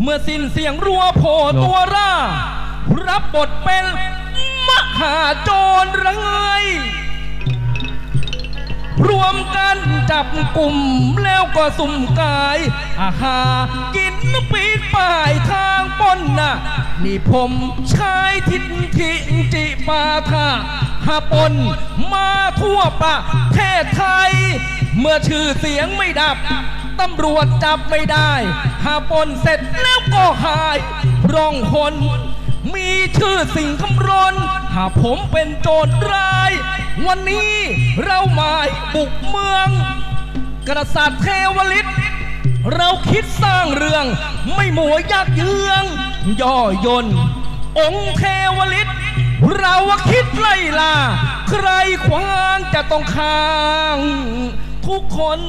เมื่อสิ้นเสียงรัวโผล่ตัวร่า รับบทเป็นมหาโจรระเงยรวมกันจับกลุ่มแล้วก็สุ่มกายอาหากินปีดป่ายทางปนน่ะ นี่ผมชายทิศทิจิปาทาหาปนมาทั่วประเทศไทย เมื่อชื่อเสียงไม่ดับ ตำรวจจับไม่ได้ หาปนเสร็จแล้วก็หายร่องหนมีชื่อสิ่งคำรนหาผมเป็นโจรร้าย วันนี้เราหมายบุกเมือง กษัตริย์เทวฤทธิ์เราคิดสร้างเรื่องไม่หมัวยักเยือง ย่อยนองค์เทวฤทธิ์เราคิดไล่ล่า ใครขวางจะต้องค้าง ทุกคน